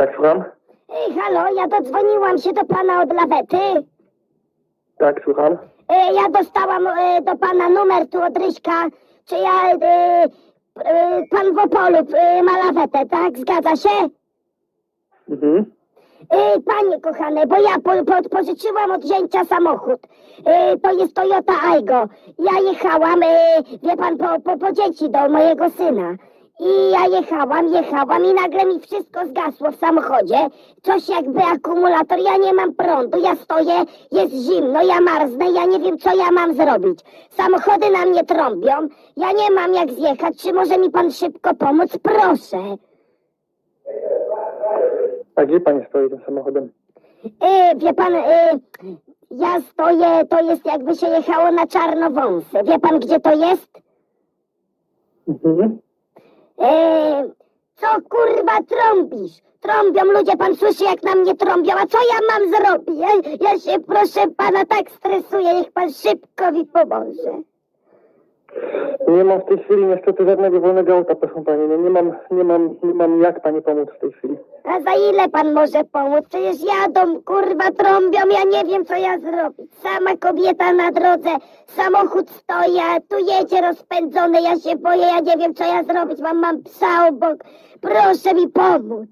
Tak, słucham? Ej, halo, ja dodzwoniłam się do pana od lawety. Tak, słucham. E, ja dostałam e, do pana numer tu od Ryśka. Czy ja... E, e, pan w Opolu e, ma lawetę, tak? Zgadza się? Mhm. E, panie kochane, bo ja po, po, pożyczyłam od zięcia samochód. E, to jest Toyota Aygo. Ja jechałam, e, wie pan, po, po, po dzieci do mojego syna. I ja jechałam, jechałam i nagle mi wszystko zgasło w samochodzie. Coś jakby akumulator, ja nie mam prądu, ja stoję, jest zimno, ja marznę, ja nie wiem co ja mam zrobić. Samochody na mnie trąbią, ja nie mam jak zjechać, czy może mi pan szybko pomóc? Proszę. A gdzie pani stoi tym samochodem? E, wie pan, e, ja stoję, to jest jakby się jechało na czarnowąsy. Wie pan, gdzie to jest? Mhm. E, co kurwa trąbisz? Trąbią ludzie, pan słyszy jak na mnie trąbią, a co ja mam zrobić? Ja, ja się proszę pana tak stresuję, niech pan szybko mi pomoże. Nie mam w tej chwili niestety żadnego wolnego auta, proszę pani. No nie mam, nie mam, nie mam jak pani pomóc w tej chwili. A za ile pan może pomóc? Przecież jadą, kurwa, trąbią, ja nie wiem, co ja zrobić. Sama kobieta na drodze, samochód stoi, a tu jedzie rozpędzony, ja się boję, ja nie wiem, co ja zrobić. Mam, mam psa obok, proszę mi pomóc.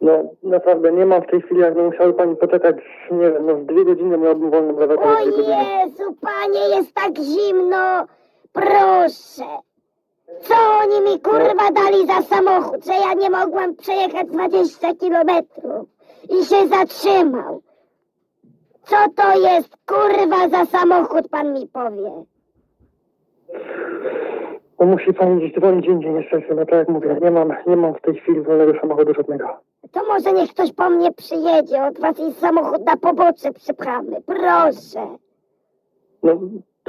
No naprawdę nie mam w tej chwili, jakby musiały pani poczekać, nie wiem, no z dwie godziny miałbym wolną lewetę. O. Jezu, panie, jest tak zimno, proszę. Co oni mi, kurwa, dali za samochód, że ja nie mogłam przejechać 20 kilometrów i się zatrzymał? Co to jest, kurwa, za samochód, pan mi powie? No musi pani gdzieś dzwonić indziej niestety, no tak jak mówię, nie mam, nie mam w tej chwili wolnego samochodu żadnego. To może niech ktoś po mnie przyjedzie, od was i samochód na pobocze przypchamy, proszę. No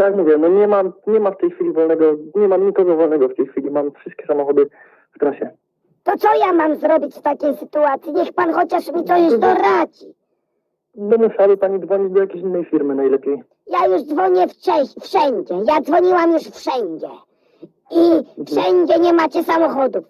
tak jak mówię, no nie mam, nie ma w tej chwili wolnego, nie mam nikogo wolnego w tej chwili, mam wszystkie samochody w trasie. To co ja mam zrobić w takiej sytuacji? Niech pan chociaż mi coś doradzi. No musiałaby pani dzwonić do jakiejś innej firmy najlepiej. Ja już dzwonię wcześ, wszędzie. Ja dzwoniłam już wszędzie. I wszędzie nie macie samochodów.